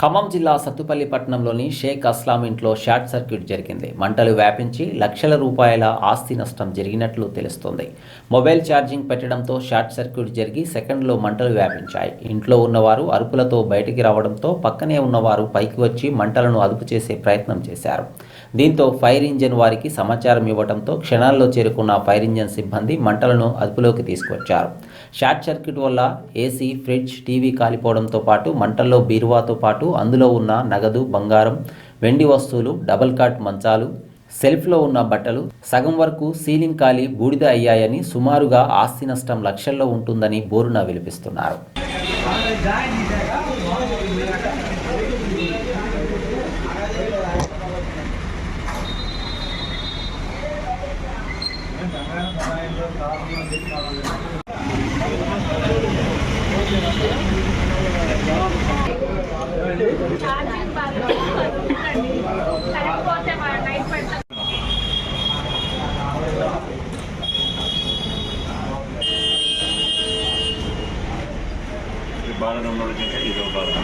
ఖమ్మం జిల్లా సత్తుపల్లి పట్టణంలోని షేక్ అస్లాం ఇంట్లో షార్ట్ సర్క్యూట్ జరిగింది. మంటలు వ్యాపించి లక్షల రూపాయల ఆస్తి నష్టం జరిగినట్లు తెలుస్తోంది. మొబైల్ ఛార్జింగ్ పెట్టడంతో షార్ట్ సర్క్యూట్ జరిగి సెకండ్లో మంటలు వ్యాపించాయి. ఇంట్లో ఉన్నవారు అరుపులతో బయటికి రావడంతో పక్కనే ఉన్నవారు పైకి వచ్చి మంటలను అదుపు చేసే ప్రయత్నం చేశారు. దీంతో ఫైర్ ఇంజిన్ వారికి సమాచారం ఇవ్వడంతో క్షణాల్లో చేరుకున్న ఫైర్ ఇంజిన్ సిబ్బంది మంటలను అదుపులోకి తీసుకొచ్చారు షార్ట్ సర్క్యూట్ వల్ల ఏసీ ఫ్రిడ్జ్ టీవీ కాలిపోవడంతో పాటు మంటల్లో బీరువాతో పాటు అందులో ఉన్న నగదు బంగారం వెండి వస్తువులు డబల్ కాట్ మంచాలు సెల్ఫ్లో ఉన్న బట్టలు సగం వరకు సీలింగ్ కాలి బూడిద అయ్యాయని సుమారుగా ఆస్తి నష్టం లక్షల్లో ఉంటుందని బోరున విలిపిస్తున్నారు ఛార్జింగ్ బాగా ఉందండి కరెంట్ పోతే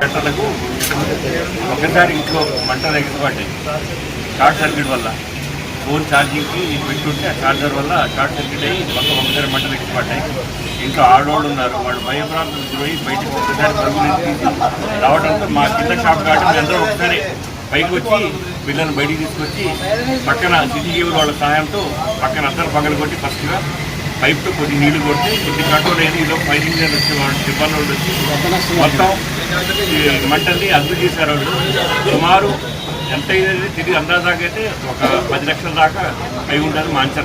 గంటలకు ఒకసారి ఇంట్లో మంటలు ఎగిసిపడ్డాయి షార్ట్ సర్క్యూట్ వల్ల. ఫోన్ ఛార్జింగ్కి ఇది పెట్టుంటే ఆ ఛార్జర్ వల్ల షార్ట్ సర్క్యూట్ అయ్యి మొత్తం ఒకసారి మంటలు ఎగిరిపడ్డాయి ఇంట్లో ఆడవాళ్ళు ఉన్నారు వాళ్ళు భయప్రాంతం పోయి బయటకు ఒకసారి తీసి రావడంతో మా కింద షాప్ కాబట్టి అందరూ ఒకసారి పైకి వచ్చి పిల్లల్ని బయటికి తీసుకొచ్చి పక్కన సిటీ వాళ్ళ సహాయంతో పక్కన అందరు పగలు కొట్టి ఫస్ట్గా పైప్తో కొద్ది నీళ్ళు కొట్టి కొద్ది కంట్రోల్ అయింది. ఈలో ఫైర్ ఇంజన్ వచ్చి వాళ్ళు సిబ్బంది వాళ్ళు వచ్చి మొత్తం మంటల్ని అదుపు చేశారు వాళ్ళు. సుమారు ఎంత అయింది తిరిగి అందాజాగా అయితే ఒక పది లక్షల దాకా అయి ఉంటుంది మా అంచనా.